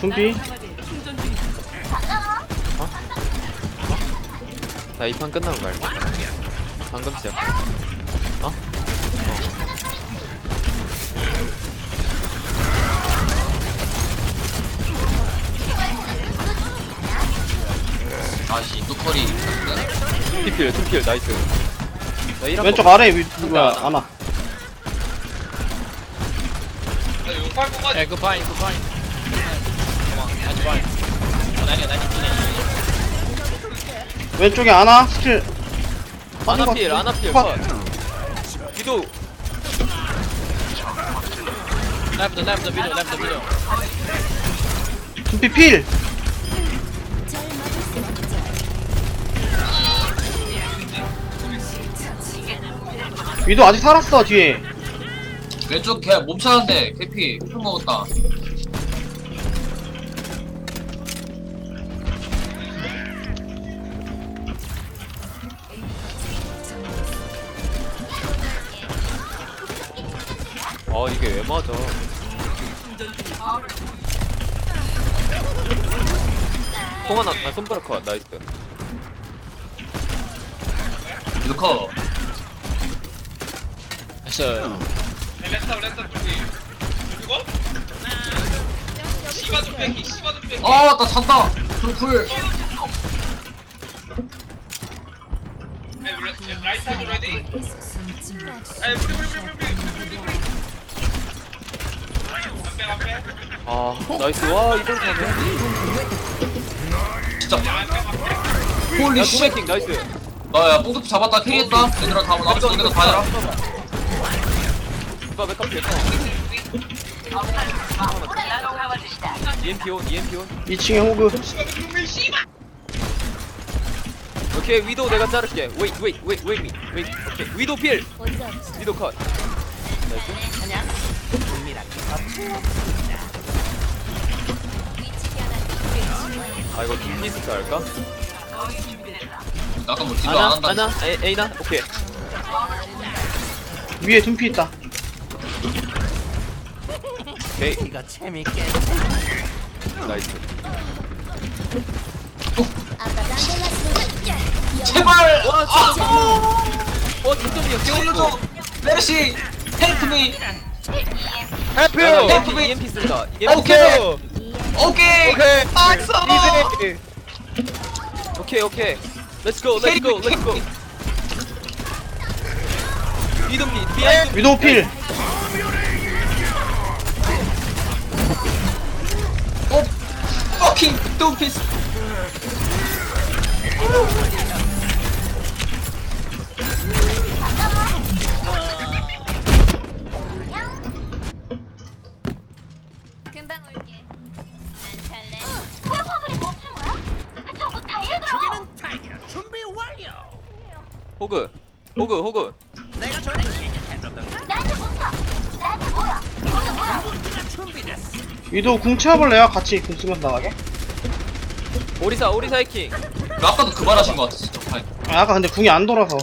둠비 나 이 판 끝나고 갈게. 방금 시작. 어? 아씨 누커리 투필, 투필, 나이스. 나 왼쪽 거 아래 위 누가 안 point, good point. Come on, nice point. 나이가 나이가 뛰네. 왼쪽에 안와 스킬 아나필, 아나필, 컷. 컷. 위도, middle, left the middle. 둠비 필 위도 아직 살았어 뒤에 왼쪽 걔 몸차는데 개피 풀 먹었다 아, 이게 왜 맞아. 통 하나, 아, 손가락 컷, 나이스. 누커 나이스. 아나 잔다. 풀풀 아, 나이스. 와, 이걸 가네. 진짜. 홀리 씨. 나이스. 나야 뽕두피 잡았다. 캐리했다. 얘들아 다 나머지 얘들아 다 해라 누가 백업 됐어. EMP 온, EMP 온. 2층에 호그 오케이, 위도 내가 자를게. 웨이, 웨이, 웨이, 웨이, 미. 웨이. 오케이, 위도 필. 위도 컷. 나이스. 아, 이거 둠피스트 할까? 아까 뭐 딜러 안 아나, 한다 아나, 에이, 에이나, 오케이. 위에 둠피 있다 오케이. 이거 재밌게. 나이스. 제발 와, 진짜. 어, 득점이야. 살려줘 메르시 헬프미 헬프! 헬프! EMP 쓴다. 오케이 오케이 오케이. 박수 오케이, 오케이. Let's go, let's go, let's go. 이동기, 비하인드. 위도 필 퍼킹 둠피스 금방 올게. 안 탈래? 호그, 호그, 호그. 위도 궁 채워볼래요? 같이 궁 쓰면서 나가게 오리사, 오리사 해킹. 아까도 그 말 하신 것 같아 진짜 아 아까 근데 궁이 안 돌아서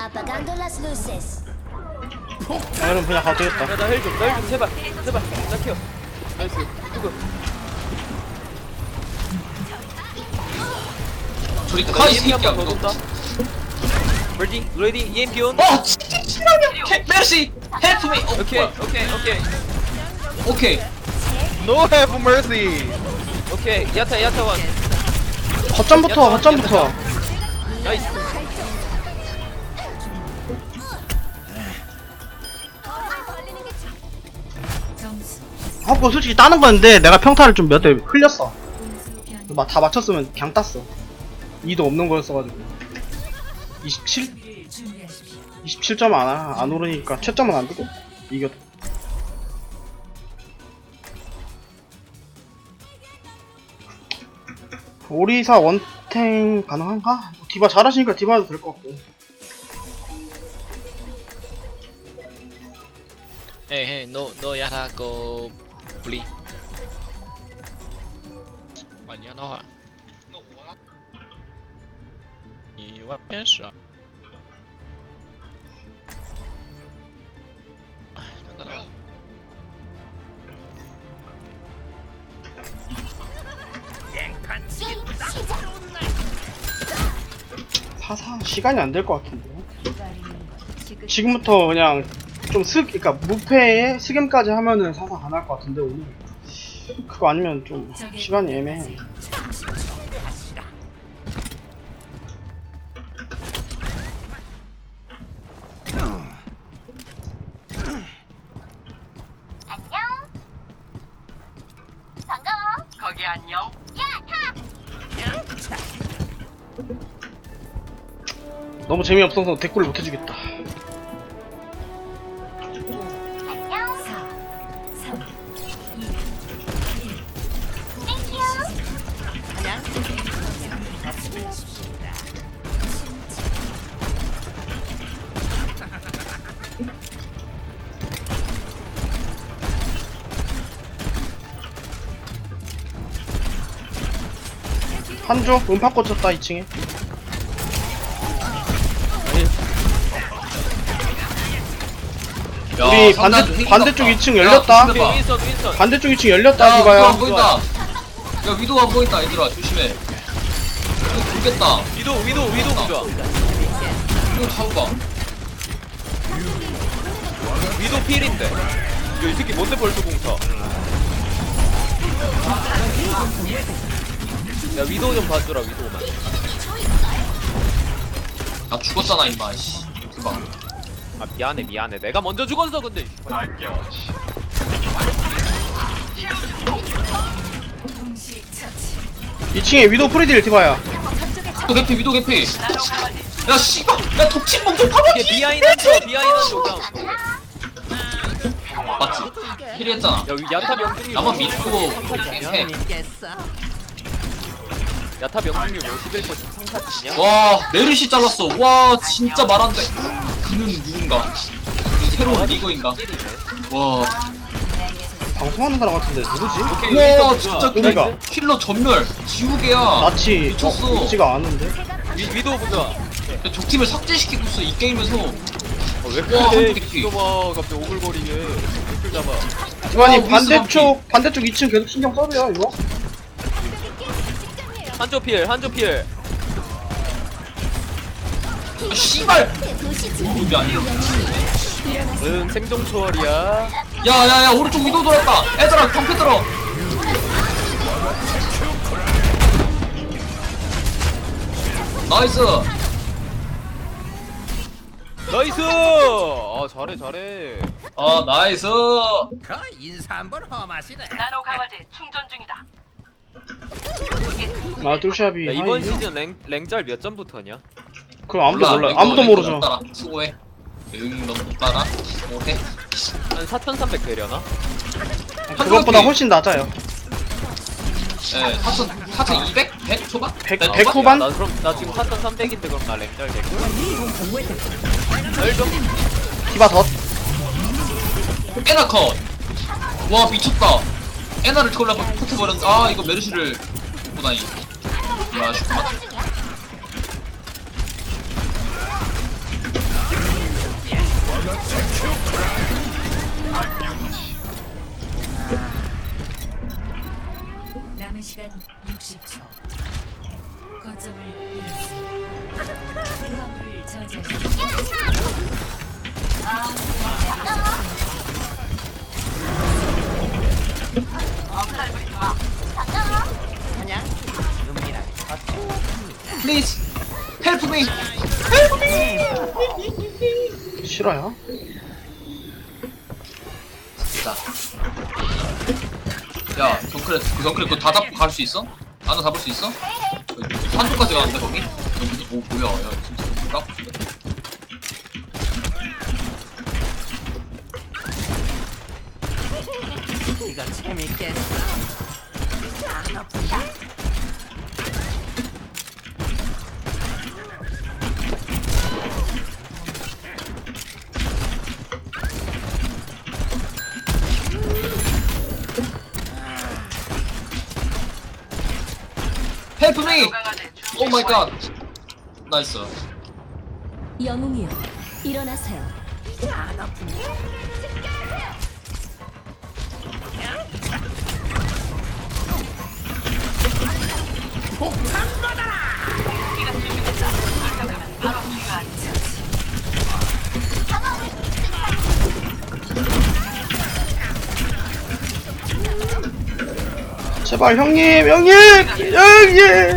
Apagando las luces. 아 여러분 그냥 가도 되겠다 야, 나 헬 좀, 나 헬 좀, 제발, 제발. 나 키워. 나이스. 호그. 저리 나 카이 EMP 새끼야 한번 더 돈다. 레디, 레디, EMP 온. 어 진짜 싫어요 캐- 메르시 헬프미 어, 오케이. 오케이, 오케이. 오케이 No have mercy. 오케이, 야타, 야타 원. 거점부터 거점부터 나이스. 하고 솔직히 따는 건데 내가 평타를 좀 몇 대 흘렸어 막다 맞췄으면 그냥 땄어 2도 없는 거였어가지고 27? 27점 안, 하- 안 오르니까 채점은 안 되고 이겼 오리사 원탱 가능한가? 디바 잘하시니까 디바 해도 될 것 같고 hey, no, no yata go please. Bạn nhớ nó à? Ni what 사사 시간이 안 될 것 같은데. 지금부터 그냥 좀 스, 그러니까 무패에 스겜까지 하면은 사사 가능할 것 같은데 오늘 그거 아니면 좀 시간이 애매해. 너무 재미없어서 댓글을 못 해주겠다. 안녕. 4, 3, 2, 1. 땡큐. 한조 음파 꽂혔다 2층에. 야, 우리 상단 반대 반대쪽 났다. 2층 야, 열렸다. 조심해봐. 윈선 윈선 반대쪽 2층 열렸다 야, 위도 디바야. 안 보인다. 야, 위도 안 보인다, 얘들아. 조심해. 이거 죽겠다. 위도 위도 위도 부좋아 이거 잡아봐. 위도 필인데 야, 이 새끼 뭔데 벌써 공사 야 위도 좀 봐주라 위도만 나 죽었잖아, 임마. 씨. 대박. 아 미안해 미안해 내가 먼저 죽었어 근데 2층에 위도 프리딜 디바야. 위도 개피, 위도 개피. 야, 씨발. 야, 독침봉 좀 파봐. 이게 비하인 한조 비하인 한조 그냥 맞지? 힐했잖아. 야 야타 명중률 나만 믿고 해. 야타 명중률 51% 상사치냐? 와, 메르시 잘랐어. 와, 진짜 말안 돼. 그는 그 새로운 리거인가? 와, 방송하는 사람 같은데 누구지? 오케이 와, 진짜 부좋아 그러니까. 킬러 전멸. 지우개야. 나치 미쳤어. 어, 있지가 않은데. 위, 위도 야, 적팀을 삭제시키고 있어, 이 게임에서. 어, 왜 와, 그래. 위도 봐 갑자기 오글거리게 댓글 잡아 디바니 어, 반대쪽 반대쪽 2층 계속 신경 써줘요 이거. 한조 필 한조 필 아, 씨발! 이게 아니야. 응 생존 초월이야 야, 야, 야, 오른쪽 위도 돌았다. 애들아, 컴퓨 들어. 나이스. 나이스 아 잘해 잘해 아, 나이스. 그 인사 한번 험하시네. 아 뚫샵이. 야 이번. 시즌 랭, 랭짤 몇 점부터냐? 그럼 아무도 몰라, 아무도 모르죠. 못 따라. 수고해. 응, 너못 따라. 수고해. 한 4300 되려나? 그것보다 훨씬 낮아요. 예, 4천, 4천 200? 100 초반? 100, 나100 초반? 후반? 나 그럼 나 지금 4300인데 그럼 나 랭짤 되고 널좀 디바 덧. 에나 컷. 와, 미쳤다. 에나를 태우려고 포트 버렸 아, 이거 메르시를 보다니. 야, 아쉽구만. 시간 60초. 거점을 잃었습니다. 화물 저지하십시오. 플리즈. 헬프 미. 싫어요? 자. 야, 정크레, 그 정크레 그거 다 잡고 갈 수 있어? 나도 잡을 수 있어? 한쪽까지 가는데, 거기? 오, 뭐야. 야, 진짜 깜짝이야. 헬프 미! 오 마이 갓. 나이스. 영웅이여, 일어나세요. 제 발 형님 형님 형님.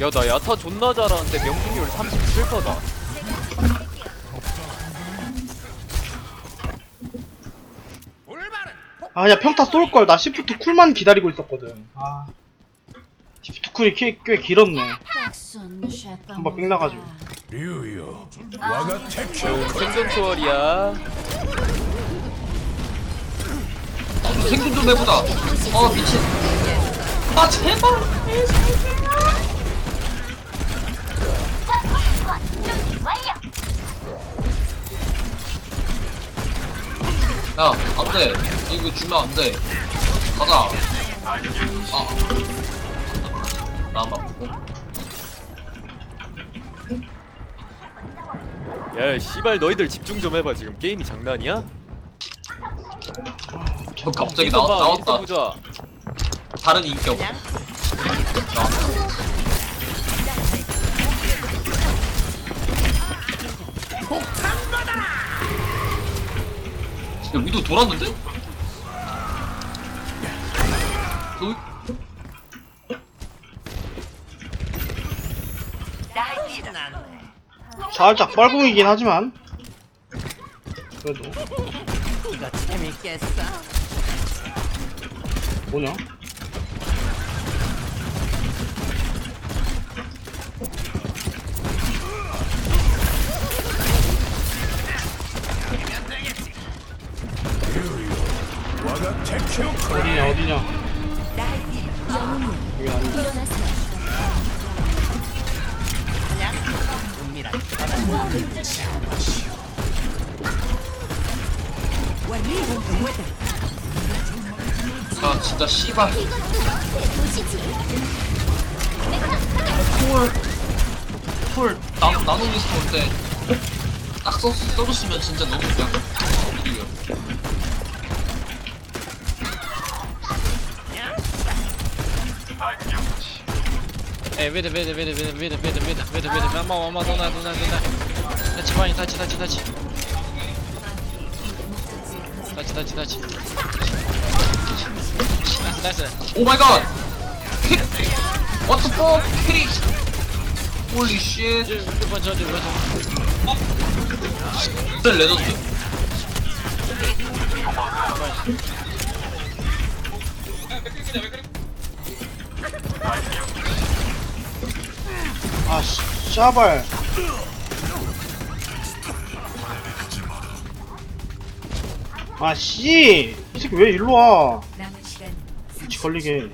야나 야타 존나 잘하는데 명중률 37%다. 아야 평타 쏠걸. 나 시프트 쿨만 기다리고 있었거든. 아. 시프트 쿨이 꽤, 꽤 길었네. 한번 삥 나가지고. 생존 초월이야 생존 좀 해보자. 어 미친. 아 제발. 야 안돼. 이거 주면 안돼. 가자. 아나 맞고. 야 씨발 너희들 집중 좀 해봐. 지금 게임이 장난이야? 저 갑자기 나, 나왔다. 보자. 다른 인격. 야 위도 돌았는데? 너 살짝 뻘궁이긴 하지만 그래도. 이거 재밌겠어. 뭐냐 어디냐 어디냐 여기 아니 일어나세요. 아 진짜 씨발 풀풀 나노 리스트 올때딱 써줬으면 진짜 너무 그냥 이겨 wait, wait, wait, wait, wait, wait. One more, one more. Don't die, don't die, don't die. Touch fine, touch, touch, touch. Touch, touch, 나이스 오 마이 갓! 워터포 캐리! 홀리 쉣! 6번 저지 왼손 셀 레전드. 아 샤발 아씨 새끼 왜 일로 와? 위치 걸리게.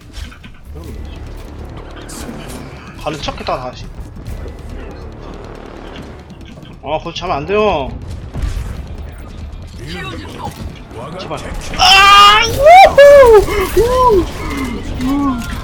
가는 척했다가 다시. 아 거기 자면 안 돼요. 제발 아 우후! 우! 아,